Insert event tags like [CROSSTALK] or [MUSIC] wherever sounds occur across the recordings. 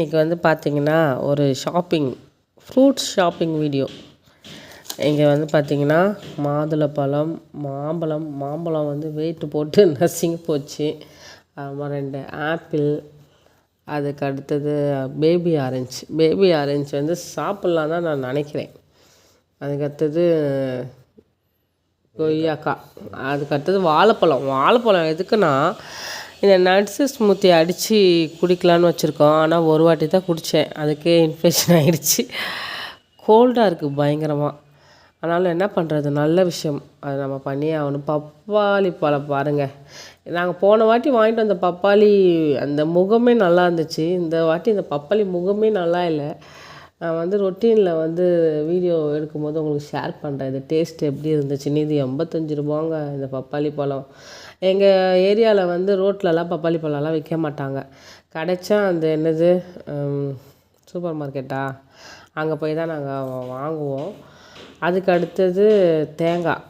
இன்றைக்கி வந்து பார்த்திங்கன்னா ஒரு ஷாப்பிங் ஃப்ரூட்ஸ் ஷாப்பிங் வீடியோ இங்கே வந்து பார்த்திங்கன்னா மாதுளப்பழம் மாம்பழம் மாம்பழம் வந்து வெயிட்டு போட்டு [LAUGHS] நர்சிங் போச்சு. அப்புறம் ரெண்டு ஆப்பிள் அதுக்கு அடுத்தது பேபி ஆரஞ்சு பேபி ஆரஞ்சு வந்து சாப்பிட்லாம் தான் நான் நினைக்கிறேன். அதுக்கு அடுத்தது கொய்யாக்காய். அதுக்கு அடுத்தது வாழைப்பழம். வாழைப்பழம் எதுக்குன்னா இந்த நட்ஸு ஸ்மூத்தி அடித்து குடிக்கலான்னு வச்சுருக்கோம். ஆனால் ஒரு வாட்டி தான் குடித்தேன் அதுக்கே இன்ஃபெக்ஷன் ஆகிடுச்சி கோல்டாக இருக்குது பயங்கரமாக அதனால் என்ன பண்ணுறது நல்ல விஷயம். அது நம்ம பண்ணியே ஆகணும். பப்பாளி பழம் பாருங்கள் நாங்கள் போன வாட்டி வாங்கிட்டு வந்த பப்பாளி அந்த முகமே நல்லா இருந்துச்சு. இந்த வாட்டி இந்த பப்பாளி முகமே நல்லா இல்லை. நான் வந்து ரொட்டீனில் வந்து வீடியோ எடுக்கும்போது உங்களுக்கு ஷேர் பண்ணுறேன் இது டேஸ்ட் எப்படி இருந்துச்சுன்னு இது எண்பத்தஞ்சு ரூபாங்க இந்த பப்பாளி பழம். எங்கள் ஏரியாவில் வந்து ரோட்லலாம் பப்பாளி பழம்லாம் விற்க மாட்டாங்க. கிடைச்சா அந்த என்னது சூப்பர் மார்க்கெட்டா? அங்கே போய் தான் நாங்கள் வாங்குவோம். அதுக்கு அடுத்தது தேங்காய்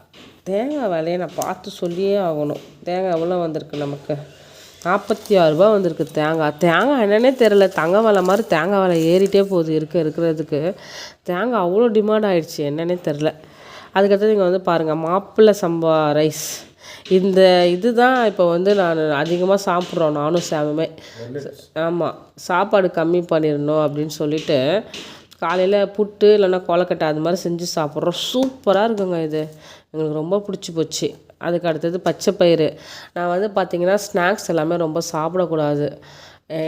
தேங்காய் விலையை நான் பார்த்து சொல்லியே ஆகணும். தேங்காய் எவ்வளோ வந்திருக்கு நமக்கு? நாற்பத்தி ஆறுரூபா வந்திருக்கு தேங்காய் தேங்காய் என்னன்னே தெரில தங்க விலை மாதிரி தேங்காய் விலை ஏறிட்டே போகுது இருக்க இருக்கிறதுக்கு. தேங்காய் அவ்வளோ டிமாண்ட் ஆகிடுச்சி என்னன்னே தெரில அதுக்கடுத்தது இங்கே வந்து பாருங்கள் மாப்பிள்ளை சம்பா ரைஸ். இந்த இது தான் இப்போ வந்து நான் அதிகமாக சாப்பிட்றோம். நானும் சாமுமே. ஆமாம் சாப்பாடு கம்மி பண்ணிடணும் அப்படின்னு சொல்லிட்டு காலையில் புட்டு இல்லைன்னா கொலக்கட்டை அது மாதிரி செஞ்சு சாப்பிட்றோம். சூப்பராக இருக்குங்க இது. எங்களுக்கு ரொம்ப பிடிச்சி போச்சு. அதுக்கு அடுத்தது பச்சை பயிறு. நான் வந்து பார்த்திங்கன்னா ஸ்நாக்ஸ் எல்லாமே ரொம்ப சாப்பிடக்கூடாது.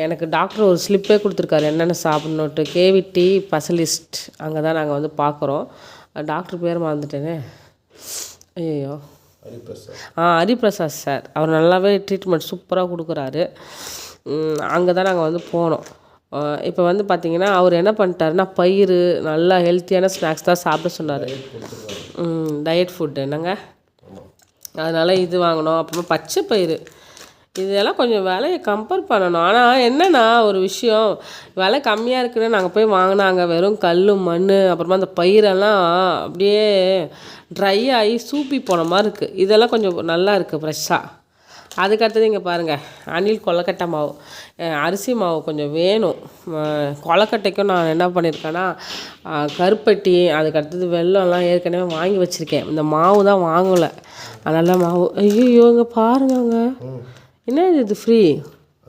எனக்கு டாக்டர் ஒரு ஸ்லிப்பே கொடுத்துருக்காரு. என்னென்ன சாப்பிட்ணுட்டு கேவிட்டி ஸ்பெஷலிஸ்ட். அங்கே தான் நாங்கள் வந்து பார்க்குறோம் டாக்டர் பேர் மறந்துட்டேனே. ஐயோ ஆ ஹரிபிரசாத் சார். அவர் நல்லாவே ட்ரீட்மெண்ட் சூப்பராக கொடுக்குறாரு. அங்கே தான் நாங்கள் வந்து போனோம். இப்போ வந்து பார்த்திங்கன்னா அவர் என்ன பண்ணிட்டாருன்னா பயிர் நல்லா ஹெல்த்தியான ஸ்நாக்ஸ் தான் சாப்பிட சொன்னார். டயட் ஃபுட் என்னங்க? அதனால் இது வாங்கினோம். அப்புறமா பச்சை பயிறு. இதெல்லாம் கொஞ்சம் விலையை கம்பேர் பண்ணணும். ஆனால் என்னென்னா ஒரு விஷயம். விலை கம்மியாக இருக்குன்னு நாங்கள் போய் வாங்கினாங்க. வெறும் கல் மண் அப்புறமா அந்த பயிரெல்லாம் அப்படியே ட்ரை ஆகி சூப்பி போன மாதிரி இருக்குது இதெல்லாம் கொஞ்சம் நல்லா இருக்குது ஃப்ரெஷ்ஷாக அதுக்கடுத்தது இங்கே பாருங்கள் அணில் கொலக்கட்டை மாவு. அரிசி மாவு கொஞ்சம் வேணும். கொலக்கட்டைக்கும் நான் என்ன பண்ணியிருக்கேன்னா கருப்பட்டி அதுக்கடுத்தது வெள்ளம்லாம் ஏற்கனவே வாங்கி வச்சுருக்கேன். இந்த மாவு தான் வாங்கலை. அதனால் மாவு. ஐயோ இங்கே பாருங்கங்க என்ன இது ஃப்ரீ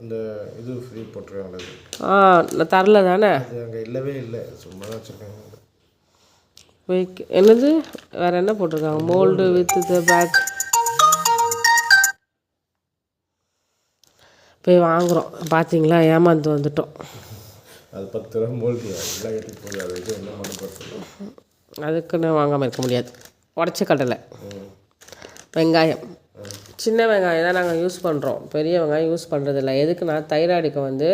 அந்த இது ஃப்ரீ போட்டுருக்காங்களே ஆ நான் தரல தானே? அது அங்கே இல்லவே இல்லை. சும்மா தான் வச்சுருக்காங்க. வைக் என்னது? வேறு என்ன போட்டிருக்காங்க? மோல்டு வித் த பேக் போய் வாங்குகிறோம் பார்த்தீங்களா ஏமாந்து வந்துட்டோம். அது பத்து ரூபா மோல்டு எல்லாம் எடுத்து போகுது. அது இது என்ன பண்ண அதுக்குன்னு வாங்காமல் இருக்க முடியாது. உடச்ச கடலை. வெங்காயம். சின்ன வெங்காயம் தான் நாங்கள் யூஸ் பண்ணுறோம் பெரிய வெங்காயம் யூஸ் பண்ணுறதில்ல எதுக்குன்னா தைராய்டுக்கு வந்து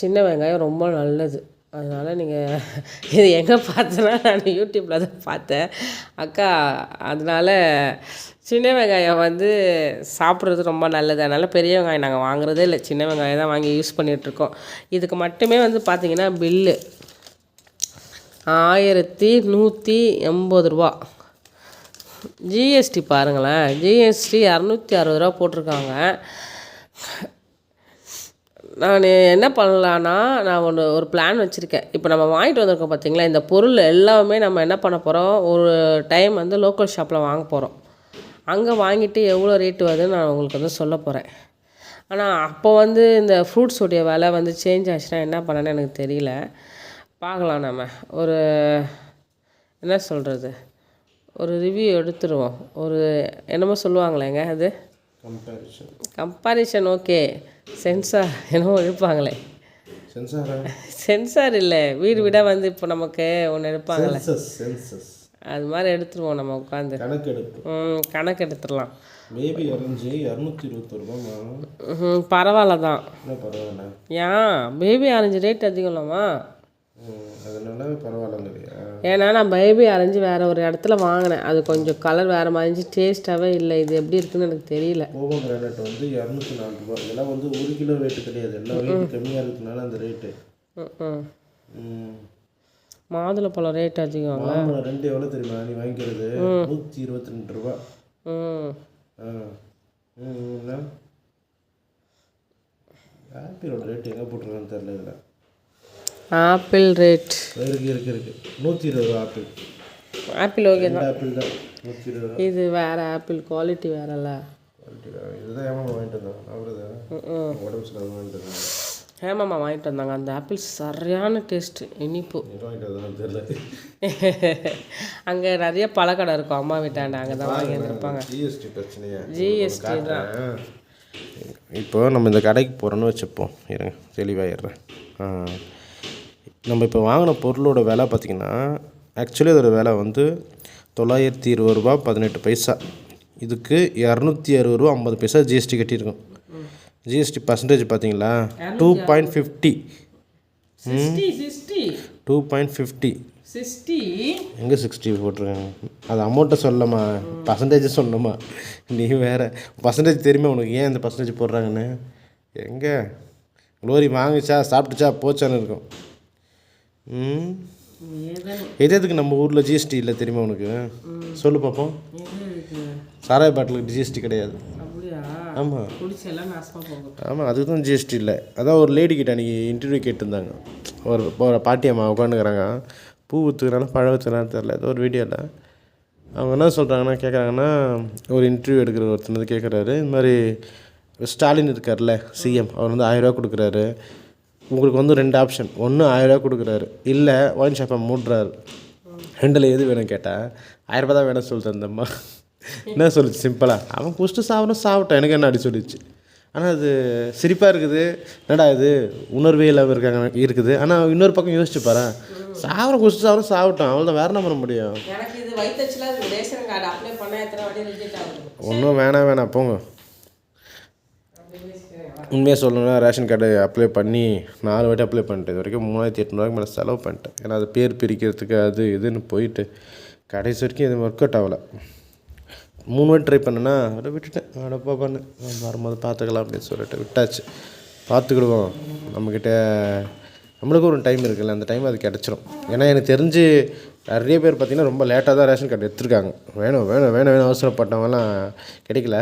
சின்ன வெங்காயம் ரொம்ப நல்லது. அதனால் நீங்கள் [LAUGHS] இது எங்கே பார்த்தேன்னா நான் யூடியூப்பில் தான் பார்த்தேன். அக்கா அதனால் சின்ன வெங்காயம் வந்து சாப்பிட்றது ரொம்ப நல்லது. அதனால் பெரிய வெங்காயம் நாங்கள் வாங்குறதே இல்லை. சின்ன வெங்காயம் தான் வாங்கி யூஸ் பண்ணிகிட்ருக்கோம் இதுக்கு மட்டுமே வந்து பார்த்திங்கன்னா பில்லு ஆயிரத்தி நூற்றி எண்பது ரூபா. ஜிஎஸ்டி பாருங்களேன். ஜிஎஸ்டி இரநூத்தி அறுபது ரூபா போட்டிருக்காங்க. நான் என்ன பண்ணலான்னா நான் ஒன்று ஒரு பிளான் வச்சுருக்கேன். இப்போ நம்ம வாங்கிட்டு வந்திருக்கோம் பார்த்தீங்களா இந்த பொருள் எல்லாமே நம்ம என்ன பண்ண போகிறோம் ஒரு டைம் வந்து லோக்கல் ஷாப்பில் வாங்க போகிறோம் அங்கே வாங்கிட்டு எவ்வளோ ரேட்டு வருதுன்னு நான் உங்களுக்கு வந்து சொல்ல போகிறேன் ஆனால் அப்போ வந்து இந்த ஃப்ரூட்ஸுடைய விலை வந்து சேஞ்ச் ஆச்சுன்னா என்ன பண்ணேன்னு எனக்கு தெரியல. பார்க்கலாம் நம்ம. ஒரு என்ன சொல்கிறது ஒரு ரிவ்யூ எடுத்துருவோம். ஒரு என்னமோ சொல்லுவாங்களேங்க அது? கம்பேரிஷன் கம்பாரிஷன் ஓகே சென்சார் என்னமோ எடுப்பாங்களே. சென்சாரா இல்லை. வீடு வீடாக வந்து இப்போ நமக்கு ஒன்று எடுப்பாங்களே அது மாதிரி எடுத்துருவோம் நம்ம உட்காந்து ம், கணக்கு எடுத்துடலாம். மேபி அரைஞ்சி இரநூத்தி இருபத்தொரு ரூபா பரவாயில்ல தான். பரவாயில்ல. ஏன் பேபி ஆரஞ்சு ரேட் அதிகம் இல்லைம்மா. ம், அதனால பரவாயில்லங்கிறியா ஏன்னா நான் பேபி ஆரஞ்சு வேறு ஒரு இடத்துல வாங்கினேன். அது கொஞ்சம் கலர் வேறு மாதிரி இருந்துச்சு டேஸ்ட்டாகவே இல்லை. இது எப்படி இருக்குன்னு எனக்கு தெரியல. போகோ கிரானைட் வந்து இரநூத்தி நாலு ரூபா இதெல்லாம் வந்து ஒரு கிலோ ரேட்டு கிடையாது. எல்லாம் வெயிட் கம்மியாக இருக்கிறதுனால அந்த ரேட்டு ம். ம் மாதுளப்பழம் ரேட் அதிகம் மாம்பழம் ரெண்டு எவ்வளோ தெரியுமா? நீ வாங்கிக்கிறது நூற்றி இருபத்தி ரெண்டு ரூபா. ஆப்பிளோட ரேட் எங்கே போட்டிருக்கான்னு தெரில இதில். Apple rate. இருக்கு இருக்கு இருக்கு. நூற்றி இருபது ரூபா ஆப்பிள். ஆப்பிள் ஓகே இந்த ஆப்பிள் தான். நூற்றி இருபது ரூபா இது வேறு ஆப்பிள் குவாலிட்டி வேறல்ல. குவாலிட்டி தான் இதுதான் ஏமா வாங்கிட்டு வந்தோம் அவரு உடம்பு சரியில்லாத வாங்கிட்டு வந்தாங்க. ஹேமாமா வாங்கிட்டு வந்தாங்க. அந்த ஆப்பிள் சரியான டேஸ்ட்டு இனிப்பு. தெரியல. [LAUGHS] அங்கே நிறைய பழக்கடை இருக்கும். அம்மா வீட்டாண்ட அங்கே தான் வாங்கி இருப்பாங்க ஜிஎஸ்டி பிரச்சனையா? ஜிஎஸ்டி தான். இப்போ நம்ம இந்த கடைக்கு போகிறோன்னு வச்சுப்போம். இருங்க தெளிவாகிடுறேன் ஆ. நம்ம இப்போ வாங்கின பொருளோட விலை பார்த்திங்கன்னா ஆக்சுவலி அதோட விலை வந்து தொள்ளாயிரத்தி இருபது ரூபா பதினெட்டு பைசா. இதுக்கு இரநூத்தி அறுபது ரூபா ஐம்பது பைசா ஜிஎஸ்டி கட்டியிருக்கோம். ஜிஎஸ்டி பர்சன்டேஜ் பார்த்தீங்களா two point fifty two point fifty sixty எங்கே சிக்ஸ்டி போட்டிருக்காங்க? அது அமௌண்ட்டை சொல்லமா பர்சன்டேஜ் சொல்லணுமா? நீ வேறு. பர்சன்டேஜ் தெரியுமா உனக்கு? ஏன் இந்த பர்சன்டேஜ் போடுறாங்கன்னு? எங்கே? க்ளோரி வாங்கிச்சா சாப்பிட்டுச்சா போச்சான்னு இருக்கும். எது எதுக்கு நம்ம ஊரில் ஜிஎஸ்டி இல்லை தெரியுமா உனக்கு? சொல்லு பார்ப்போம் சாராய பாட்டிலுக்கு ஜிஎஸ்டி கிடையாது. ஆமாம் ஆமாம் அதுக்கு தான் ஜிஎஸ்டி இல்லை. அதான் ஒரு லேடி கிட்ட அன்றைக்கி இன்டர்வியூ கேட்டிருந்தாங்க. ஒரு ஒரு பாட்டி அம்மா உட்காந்துக்கிறாங்க பூ ஊற்றுக்கிறாங்க பழம் ஊற்றுனாலும் தெரில ஏதோ ஒரு வீடியோவில் அவங்க என்ன சொல்கிறாங்கன்னா கேட்குறாங்கன்னா ஒரு இன்டர்வியூ எடுக்கிற ஒருத்தர் வந்து கேட்குறாரு இந்த மாதிரி ஸ்டாலின் இருக்கார்ல சிஎம் அவர் வந்து ஆயிரரூவா கொடுக்குறாரு. உங்களுக்கு வந்து ரெண்டு ஆப்ஷன் ஒன்று ஆயிரரூவா கொடுக்குறாரு. இல்லை ஒயின் ஷாப்பை மூடுறாரு. ரெண்டில் எது வேணும் கேட்டால் ஆயிரரூபா தான் வேணும் சொல்லிட்டு அந்தம்மா என்ன சொல்லுச்சு? சிம்பிளாக அவன் குடிச்சிட்டு சாப்பிடும் சாப்பிட்டான். எனக்கு என்ன அடி சொல்லிச்சு ஆனால் அது சிரிப்பாக இருக்குது. என்னடா இது? உணர்வே இல்லாமல் இருக்காங்க இருக்குது. ஆனால் இன்னொரு பக்கம் யோசிச்சு பாரு. சாப்பிட குடிச்சிட்டு சாப்பிட சாப்பிட்டான் அவள் தான் வேற என்ன பண்ண முடியும்? ஒன்றும் வேணாம் வேணாம். போங்க. உண்மையாக சொல்லணும்னா ரேஷன் கார்டு அப்ளை பண்ணி நாலு வாட்டி அப்ளை பண்ணிட்டேன். இது வரைக்கும் மூணாயிரத்தி எட்நூறுவாய்க்கு மேலே செலவு பண்ணிட்டேன். ஏன்னா அது பேர் பிரிக்கிறதுக்கு அது இதுன்னு போயிட்டு கடைசி வரைக்கும் எதுவும் ஒர்க் அவுட் ஆகலை. மூணு வாட்டி ட்ரை பண்ணேன்னா அதை விட்டுட்டேன். அடப்பா பண்ணு. வரும்போது பார்த்துக்கலாம் அப்படின்னு சொல்லிட்டு விட்டாச்சு. பார்த்துக்கிடுவோம். நம்மக்கிட்ட நம்மளுக்கு ஒரு டைம் இருக்குல்ல அந்த டைம் அது கிடச்சிரும். ஏன்னா எனக்கு தெரிஞ்சு நிறைய பேர் பார்த்திங்கன்னா ரொம்ப லேட்டாக தான் ரேஷன் கார்டு எடுத்திருக்காங்க. வேணும் வேணும் வேணும் வேணும் அவசரப்பட்டவங்கலாம் கிடைக்கல.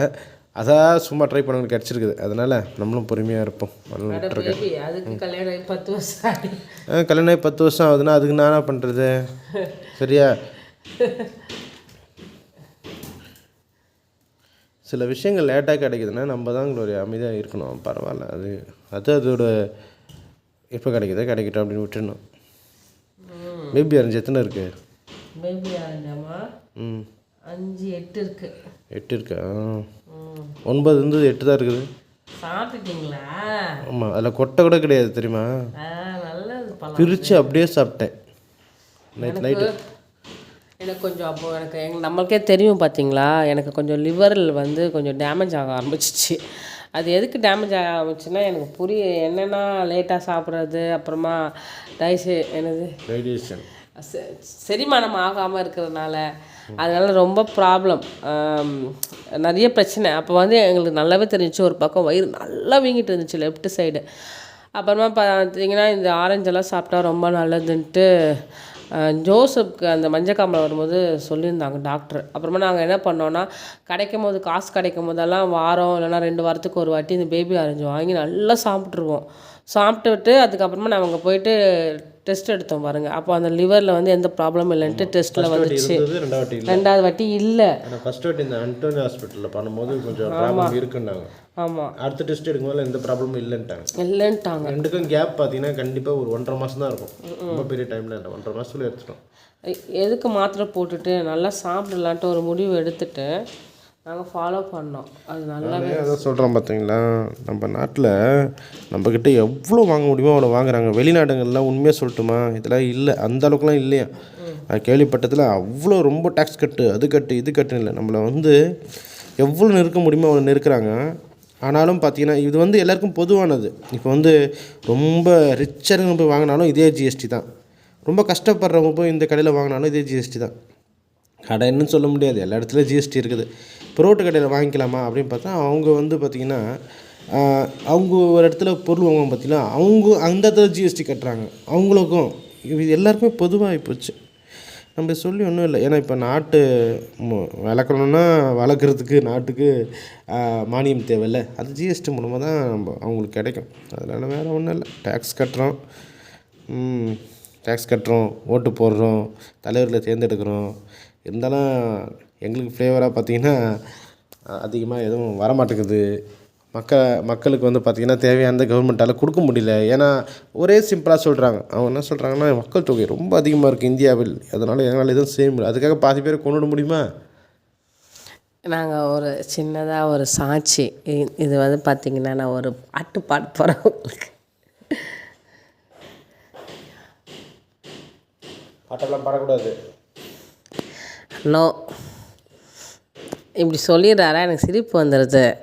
அதான் சும்மா ட்ரை பண்ணவங்க கிடச்சிருக்குது. அதனால் நம்மளும் பொறுமையாக இருப்போம். கல்யாணம் பத்து வருஷம் கல்யாணம் ஆகி பத்து வருஷம் ஆகுதுன்னா அதுக்கு நான் பண்ணுறது சரியா? சில விஷயங்கள் லேட்டாக கிடைக்குதுன்னா நம்ம தான் ஒரு அமைதியாக இருக்கணும். பரவாயில்ல. அது அது அதோட எப்போ கிடைக்குதோ கிடைக்கட்டும் அப்படின்னு விட்டுடணும் பேபி அரஞ்சு எத்தனை இருக்குது பேபி ஆரஞ்சாமா ம். அஞ்சு எட்டு இருக்கு. எட்டு இருக்கா? ஒன்பது இருந்தது எட்டு தான் இருக்குது. சாப்பிட்டுட்டீங்களா? ஆமாம் அதில் கொட்டை கூட கிடையாது தெரியுமா? நல்லது பழம் பிரித்து அப்படியே சாப்பிட்டேன். நைட் நைட்டு எனக்கு கொஞ்சம் அப்போ எனக்கு எங்க நம்மளுக்கே தெரியும் பார்த்தீங்களா எனக்கு கொஞ்சம் லிவரில் வந்து கொஞ்சம் டேமேஜ் ஆக ஆரம்பிச்சிச்சு. அது எதுக்கு டேமேஜ் ஆக ஆரம்பிச்சுன்னா எனக்கு புரிய என்னென்னா லேட்டாக சாப்பிட்றது அப்புறமா டைஸு என்னது? ரேடியேஷன் செ- செரிமானம் ஆகாமல் இருக்கிறதுனால அதனால ரொம்ப ப்ராப்ளம் நிறைய பிரச்சனை. அப்போ வந்து எங்களுக்கு நல்லாவே தெரிஞ்சிச்சு ஒரு பக்கம் வயிறு நல்லா வீங்கிட்டு இருந்துச்சு லெஃப்ட் சைடு அப்புறமா பார்த்தீங்கன்னா இந்த ஆரஞ்செல்லாம் சாப்பிட்டா ரொம்ப நல்லதுன்ட்டு ஜோசப்க்கு அந்த மஞ்சக்காமலை வரும்போது சொல்லியிருந்தாங்க டாக்டர் அப்புறமா நாங்கள் என்ன பண்ணோன்னா கிடைக்கும் போது காசு கிடைக்கும் போதெல்லாம் வாரம் இல்லைன்னா ரெண்டு வாரத்துக்கு ஒரு வாட்டி இந்த பேபி ஆரஞ்சு வாங்கி நல்லா சாப்பிட்ருவோம் சாப்பிட்டுட்டு அதுக்கப்புறமா நாங்கள் போயிட்டு டெஸ்ட் எடுத்தோம் பாருங்க. அப்போ அந்த லிவரில் வந்து எந்த ப்ராப்ளம் இல்லைன்ட்டு டெஸ்ட்டில் வந்துச்சு. ரெண்டாவது வாட்டி இல்லை. ஃபர்ஸ்ட் வாட்டி இந்த அண்டோனி ஹாஸ்பிட்டலில் பண்ணும்போது கொஞ்சம் ப்ராப்ளம் இருக்குன்னாங்க. ஆமாம் அடுத்த டெஸ்ட் எடுக்கும்போது எந்த ப்ராப்ளமும் இல்லைன்ட்டாங்க. இல்லைன்ட்டாங்க. ரெண்டுக்கும் கேப் பார்த்தீங்கன்னா கண்டிப்பாக ஒரு ஒன்றரை மாதம் தான் இருக்கும். ரொம்ப பெரிய டைமில் இல்லை. ஒன்றரை மாதத்துல எடுத்துட்டோம். எதுக்கு மாத்திரை போட்டுட்டு நல்லா சாப்பிடலான்ட்டு ஒரு முடிவு எடுத்துட்டு நாங்கள் ஃபாலோ பண்ணோம். அது நல்லா நானே அதான் சொல்கிறோம் பார்த்தீங்களா நம்ம நாட்டில் நம்மக்கிட்ட எவ்வளோ வாங்க முடியுமோ அவ்வளோ வாங்குறாங்க. வெளிநாடுகள்லாம் உண்மையாக சொல்லட்டுமா? இதெல்லாம் இல்லை. அந்த அளவுக்குலாம் இல்லையா? நான் கேள்விப்பட்டதில் அவ்வளோ ரொம்ப டேக்ஸ் கட்டு அது கட்டு இது கட்டுன்னு இல்லை. நம்மளை வந்து எவ்வளோ நெருக்க முடியுமோ அவ்வளோ நெருக்கிறாங்க. ஆனாலும் பார்த்தீங்கன்னா இது வந்து எல்லாருக்கும் பொதுவானது. இப்போ வந்து ரொம்ப ரிச்சருங்க போய் வாங்கினாலும் இதே ஜிஎஸ்டி தான். ரொம்ப கஷ்டப்படுறவங்க போய் இந்த கடையில் வாங்கினாலும் இதே ஜிஎஸ்டி தான். கடைன்னு சொல்ல முடியாது. எல்லா இடத்துலையும் ஜிஎஸ்டி இருக்குது. இப்போ ரோட்டு கடையில் வாங்கிக்கலாமா அப்படின்னு பார்த்தா அவங்க வந்து பார்த்திங்கன்னா அவங்க ஒரு இடத்துல பொருள் வாங்குவாங்க பார்த்திங்கன்னா அவங்க அந்த இடத்துல ஜிஎஸ்டி கட்டுறாங்க. அவங்களுக்கும் இது எல்லாருக்குமே பொதுவாக போச்சு. நம்ம சொல்லி ஒன்றும் இல்லை. ஏன்னா இப்போ நாட்டு வளர்க்கணுன்னா வளர்க்குறதுக்கு நாட்டுக்கு மானியம் தேவையில்ல. அது ஜிஎஸ்டி மூலமாக தான் நம்ம அவங்களுக்கு கிடைக்கும். அதனால் வேறு ஒன்றும் இல்லை. டேக்ஸ் கட்டுறோம். டேக்ஸ் கட்டுறோம். ஓட்டு போடுறோம். தலைவர்களை தேர்ந்தெடுக்கிறோம். இருந்தாலும் எங்களுக்கு ஃப்ளேவராக பார்த்தீங்கன்னா அதிகமாக எதுவும் வரமாட்டேங்குது. மக்க மக்களுக்கு வந்து பார்த்திங்கன்னா தேவையானதை கவர்மெண்ட்டால் கொடுக்க முடியல. ஏன்னா ஒரே சிம்பிளாக சொல்கிறாங்க அவங்க என்ன சொல்கிறாங்கன்னா மக்கள் தொகை ரொம்ப அதிகமாக இருக்குது இந்தியாவில். அதனால் எங்களால் எதுவும் செய்ய முடியல. அதுக்காக பாதி பேரை கொண்டு முடியுமா? நாங்கள் ஒரு சின்னதாக ஒரு சாட்சி. இது வந்து பார்த்திங்கன்னா நான் ஒரு பாட்டு பாட போகிறேன் உங்களுக்கு. பாட்டெல்லாம் பாடக்கூடாது. நோ. இப்படி சொல்லிடுறாரா? எனக்கு சிரிப்பு வந்துடுது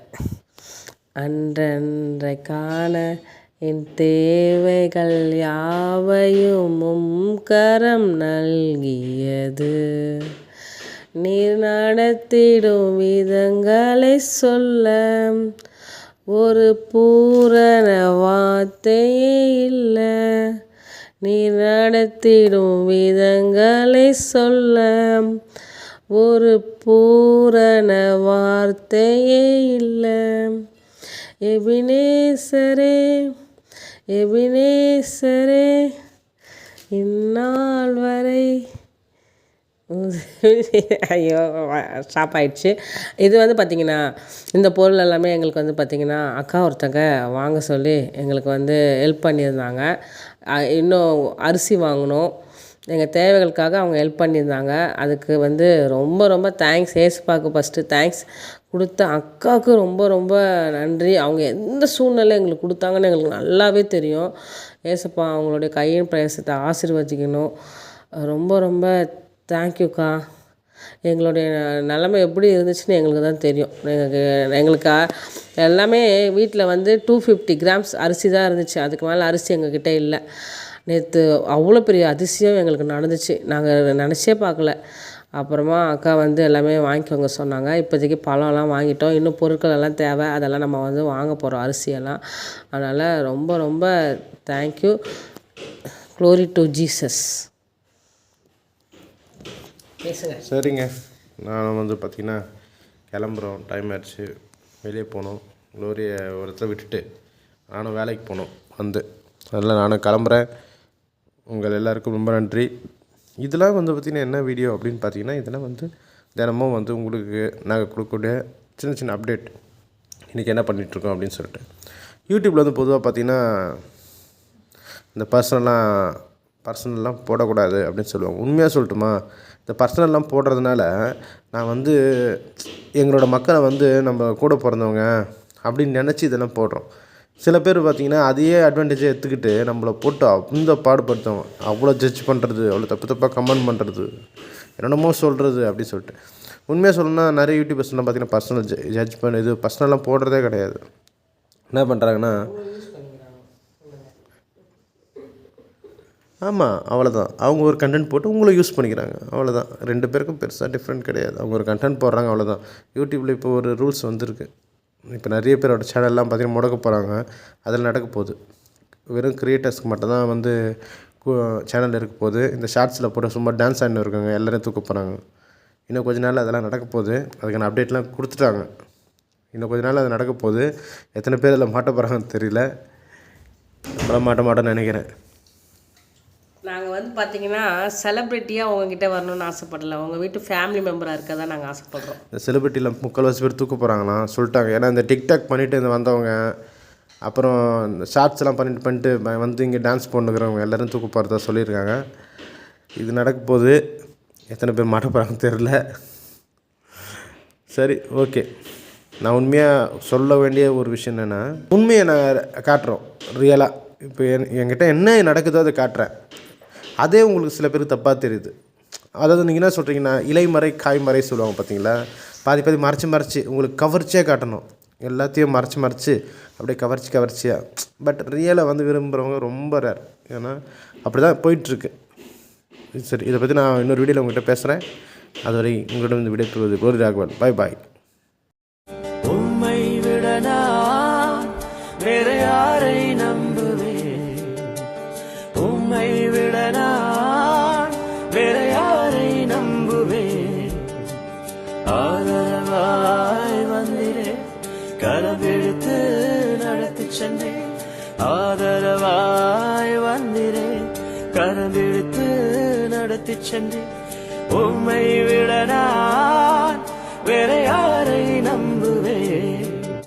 அன்றன்றைக்கான என் தேவைகள் யாவையும் கரம் நல்கியது. நீர் நடத்திடும் விதங்களை சொல்ல ஒரு பூரண வார்த்தையே இல்லை. நீ நடத்திடும் விதங்களை சொல்ல ஒரு பூரண வார்த்தையே இல்லை. எபினேசரே எபினேசரே இந்நாள் வரை ஐயோ ஸ்டாப் ஆயிடுச்சு. இது வந்து பார்த்திங்கன்னா இந்த பொருள் எல்லாமே எங்களுக்கு வந்து பார்த்திங்கன்னா அக்கா ஒருத்தங்க வாங்க சொல்லி எங்களுக்கு வந்து ஹெல்ப் பண்ணியிருந்தாங்க. இன்னும் அரிசி வாங்கினோம் எங்கள் தேவைகளுக்காக அவங்க ஹெல்ப் பண்ணியிருந்தாங்க. அதுக்கு வந்து ரொம்ப ரொம்ப தேங்க்ஸ் ஏசுப்பாக்கு ஃபஸ்ட்டு தேங்க்ஸ் கொடுத்த அக்காவுக்கு ரொம்ப ரொம்ப நன்றி. அவங்க எந்த சூழ்நிலை எங்களுக்கு கொடுத்தாங்கன்னு எங்களுக்கு நல்லாவே தெரியும். ஏசப்பா அவங்களுடைய கையின் பிரயாசத்தை ஆசீர்வதிக்கணும். ரொம்ப ரொம்ப தேங்க்யூக்கா எங்களுடைய நிலமை எப்படி இருந்துச்சுன்னு எங்களுக்கு தான் தெரியும். எங்களுக்கு எங்களுக்கு எல்லாமே வீட்டில் வந்து டூ ஃபிஃப்டி கிராம்ஸ் அரிசி தான் இருந்துச்சு. அதுக்கு மேலே அரிசி எங்கக்கிட்ட இல்லை. நேற்று அவ்வளோ பெரிய அதிசயம் எங்களுக்கு நடந்துச்சு. நாங்கள் நினச்சே பார்க்கல. அப்புறமா அக்கா வந்து எல்லாமே வாங்கிக்கோங்க சொன்னாங்க. இப்போதைக்கு பழம்லாம் வாங்கிட்டோம். இன்னும் பொருட்கள் எல்லாம் தேவை. அதெல்லாம் நம்ம வந்து வாங்க போகிறோம் அரிசியெல்லாம். அதனால் ரொம்ப ரொம்ப தேங்க்யூ க்ளோரி டு ஜீசஸ் பேசுங்க. சரிங்க. நான் வந்து பார்த்திங்கன்னா கிளம்புறோம். டைம் ஆயிடுச்சு. வெளியே போனோம். லோரியை ஒரு இடத்துல விட்டுட்டு நானும் வேலைக்கு போனோம். வந்து. அதனால் நானும் கிளம்புறேன். உங்கள் எல்லாருக்கும் ரொம்ப நன்றி. இதெல்லாம் வந்து பார்த்திங்கன்னா என்ன வீடியோ அப்படின்னு பார்த்தீங்கன்னா இதெல்லாம் வந்து தினமும் வந்து உங்களுக்கு நாங்கள் கொடுக்கக்கூடிய சின்ன சின்ன அப்டேட் இன்றைக்கி என்ன பண்ணிகிட்ருக்கோம் அப்படின்னு சொல்லிட்டு. யூடியூப்பில் வந்து பொதுவாக பார்த்தீங்கன்னா இந்த பர்சனலாக பர்சனல்லாம் போடக்கூடாது அப்படின்னு சொல்லுவாங்க. உண்மையாக சொல்லட்டுமா? இந்த பர்சனல்லாம் போடுறதுனால நான் வந்து எங்களோட மக்களை வந்து நம்ம கூட பிறந்தவங்க அப்படின்னு நினச்சி இதெல்லாம் போடுறோம். சில பேர் பார்த்திங்கன்னா அதையே அட்வான்டேஜாக எடுத்துக்கிட்டு நம்மளை போட்டு அந்த பாடுபடுத்துவாங்க அவ்வளோ ஜட்ஜ் பண்ணுறது அவ்வளோ தப்பு தப்பாக கமெண்ட் பண்ணுறது என்னென்னமோ சொல்கிறது அப்படின்னு சொல்லிட்டு. உண்மையாக சொல்லணும்னா நிறைய யூடியூபர்ஸ்லாம் பார்த்தீங்கன்னா பர்சனல் ஜட்ஜ் பண்ண இது பர்சனலாக போடுறதே கிடையாது. என்ன பண்ணுறாங்கன்னா ஆமாம் அவ்வளோதான் அவங்க ஒரு கண்டென்ட் போட்டு உங்களை யூஸ் பண்ணிக்கிறாங்க. அவ்வளோதான் ரெண்டு பேருக்கும் பெருசாக டிஃப்ரெண்ட் கிடையாது. அவங்க ஒரு கண்டென்ட் போடுறாங்க அவ்வளோதான் யூடியூப்பில் இப்போ ஒரு ரூல்ஸ் வந்திருக்கு. இப்போ நிறைய பேரோட சேனல்லாம் பார்த்தீங்கன்னா முடக்க போகிறாங்க அதில் நடக்க போகுது. வெறும் க்ரியேட்டர்ஸ்க்கு மட்டும்தான் வந்து சேனல் இருக்க போகுது. இந்த ஷார்ட்ஸில் போட்டு சும்மா டான்ஸ் ஆடினு இருக்காங்க. எல்லோரும் தூக்க போகிறாங்க இன்னும் கொஞ்ச நாள் அதெல்லாம் நடக்க போகுது. அதுக்கான அப்டேட்லாம் கொடுத்துட்டாங்க. இன்னும் கொஞ்ச நாள் அது நடக்க போகுது. எத்தனை பேர் அதில் மாட்ட போகிறாங்கன்னு தெரியல. நம்மளாம் மாட்ட மாட்டேன்னு நினைக்கிறேன். நாங்கள் வந்து பார்த்தீங்கன்னா செலிப்ரிட்டியாக உங்ககிட்ட வரணும்னு ஆசைப்படல. உங்கள் வீட்டு ஃபேமிலி மெம்பராக இருக்க தான் நாங்கள் ஆசைப்படுறோம். இந்த செலிபிரிட்டியில் முக்கால்வாசி பேர் தூக்க போகிறாங்களாம் சொல்லிட்டாங்க. ஏன்னா இந்த டிக்டாக் பண்ணிட்டு இந்த வந்தவங்க அப்புறம் இந்த ஷார்ட்ஸ்லாம் பண்ணிட்டு பண்ணிட்டு வந்து இங்கே டான்ஸ் பண்ணுங்கிறவங்க எல்லோரும் தூக்க போகிறதா சொல்லியிருக்காங்க. இது நடக்க போகுது. எத்தனை பேர் மாட்ட போகிறாங்கன்னு தெரில சரி ஓகே. நான் உண்மையாக சொல்ல வேண்டிய ஒரு விஷயம் என்னென்னா உண்மையை நான் காட்டுறோம். ரியலாக இப்போ என் என்கிட்ட என்ன நடக்குதோ அதை காட்டுறேன். அதே உங்களுக்கு சில பேருக்கு தப்பாக தெரியுது. அதாவது நீங்கள் என்ன சொல்கிறீங்கன்னா இலைமறை காய்மறை சொல்லுவாங்க பார்த்தீங்களா பாதி பாதி மறைச்சி மறைச்சி உங்களுக்கு கவர்ச்சியாக காட்டணும். எல்லாத்தையும் மறைச்சி மறைச்சி அப்படியே கவர்ச்சி கவர்ச்சியாக பட் ரியலாக வந்து விரும்புகிறவங்க ரொம்ப ரேர் ஏன்னா அப்படி தான் போயிட்டுருக்கு. சரி இதை பற்றி நான் இன்னொரு வீடியோவில் உங்கள்கிட்ட பேசுகிறேன் அதுவரை உங்களிடம் வந்து விடைபெறுவது கோரி ராகவன். பாய் பாய் ஆதரவாய் வந்திரே கரம்பிடித்து நடத்தி சென்று உம்மை விட